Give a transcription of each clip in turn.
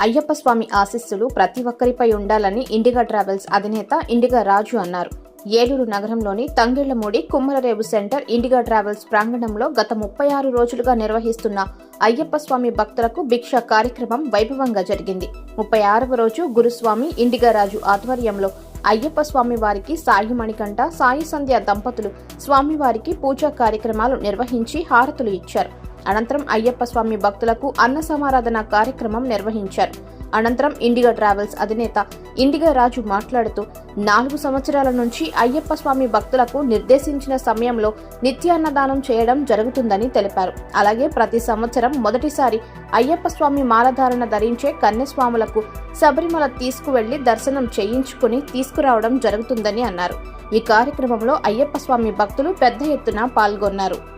అయ్యప్ప స్వామి ఆశీస్సులు ప్రతి ఒక్కరిపై ఉండాలని ఇండిగా ట్రావెల్స్ అధినేత ఇండిగా రాజు అన్నారు. ఏలూరు నగరంలోని తంగిళ్ళమూడి కుమ్మరరేవు సెంటర్ ఇండిగా ట్రావెల్స్ ప్రాంగణంలో గత ముప్పై ఆరు రోజులుగా నిర్వహిస్తున్న అయ్యప్ప స్వామి భక్తులకు భిక్ష కార్యక్రమం వైభవంగా జరిగింది. ముప్పై ఆరవ రోజు గురుస్వామి ఇండిగా రాజు ఆధ్వర్యంలో అయ్యప్ప స్వామి వారికి సాయి మణికంఠ సాయి సంధ్య దంపతులు స్వామివారికి పూజా కార్యక్రమాలు నిర్వహించి హారతులు ఇచ్చారు. అనంతరం అయ్యప్ప స్వామి భక్తులకు అన్న సమారాధన కార్యక్రమం నిర్వహించారు. అనంతరం ఇండిగా ట్రావెల్స్ అధినేత ఇండిగా రాజు మాట్లాడుతూ నాలుగు సంవత్సరాల నుంచి అయ్యప్ప స్వామి భక్తులకు నిర్దేశించిన సమయంలో నిత్యాన్నదానం చేయడం జరుగుతుందని తెలిపారు. అలాగే ప్రతి సంవత్సరం మొదటిసారి అయ్యప్ప స్వామి మాలధారణ ధరించే కన్యస్వాములకు శబరిమల తీసుకువెళ్ళి దర్శనం చేయించుకుని తీసుకురావడం జరుగుతుందని అన్నారు. ఈ కార్యక్రమంలో అయ్యప్ప స్వామి భక్తులు పెద్ద ఎత్తున పాల్గొన్నారు.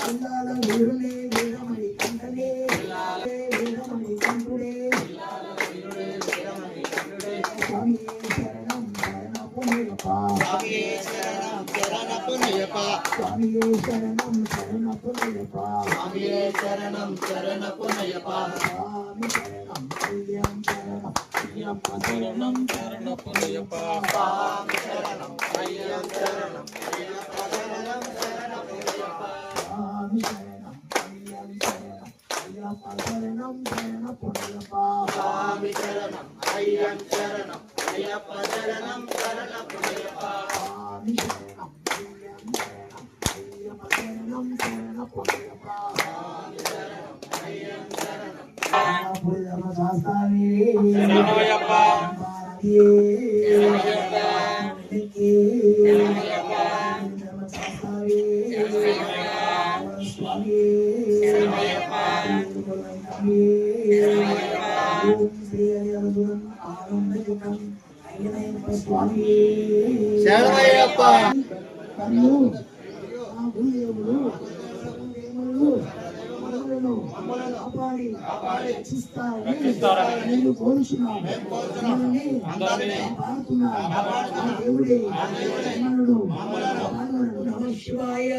జిల్లాల వీరులే వీరమణి కంఠలే వీరమణి కంఠుడే. స్వామి శరణం శరణ పునయ్యప్ప స్వామి శరణం శరణ పునయ్యప్ప స్వామి శరణం శరణ పునయ్యప్ప స్వామి శరణం అయ్యం శరణం అయ్యప్ప శరణం శరణ పునయ్యప్ప స్వామి చరణం అయ్యం శరణం అయ్యప్ప శరణం శరణ పునయ్యప్ప స్వామి శరణం అయ్యం శరణం అయ్యప్ప శరణం శరణ పునయ్యప్ప స్వామి శరణం అయ్యం శరణం అయ్యప్ప శరణం శరణ పునయ్యప్ప స్వామి శరణం అయ్యం శరణం శరణమయ్యప్ప. కాపాడి రక్షిస్తారని నేను కోరుచున్నాను. అందరినీ అందరినీ కాపాడుతున్నాను. ఆ దేవుడే కాపాడగలడు. నమః శివాయ.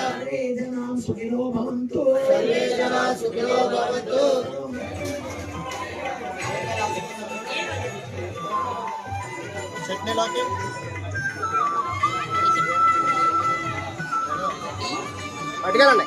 సర్వే జనాం సుఖినో భవంతు. చట్నీలోకి పట్టుకెళ్ళండి.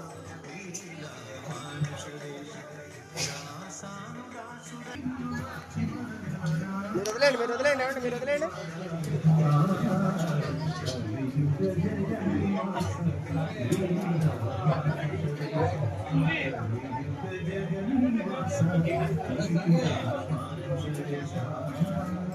ఏమండి మీరు వదిలేండి Thank you.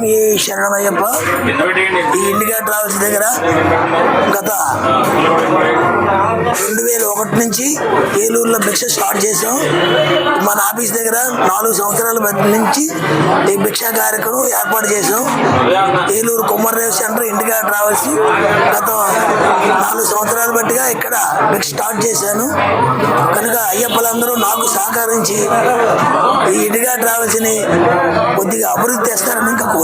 వదిలేండి మీ శరణమయ్యప్ప. ఈ ఇండిగా ట్రావెల్స్ దగ్గర గత రెండు వేల ఒకటి నుంచి ఏలూరులో భిక్ష స్టార్ట్ చేసాం మన ఆఫీస్ దగ్గర నాలుగు సంవత్సరాల మధ్య నుంచి ఈ భిక్ష కార్యక్రమం ఏర్పాటు చేసాం ఏలూరు కుమ్మర్రేవ్ సెంటర్ ఇండిగా ట్రావెల్స్ గత నాలుగు సంవత్సరాలు బట్టిగా ఇక్కడ భిక్ష స్టార్ట్ చేశాను. కనుక అయ్యప్పలందరూ నాకు సహకరించి ఈ ఇండిగా ట్రావెల్స్ని కొద్దిగా అభివృద్ధి చేస్తారని ఇంకా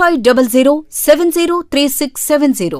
five double zero seven zero three six seven zero.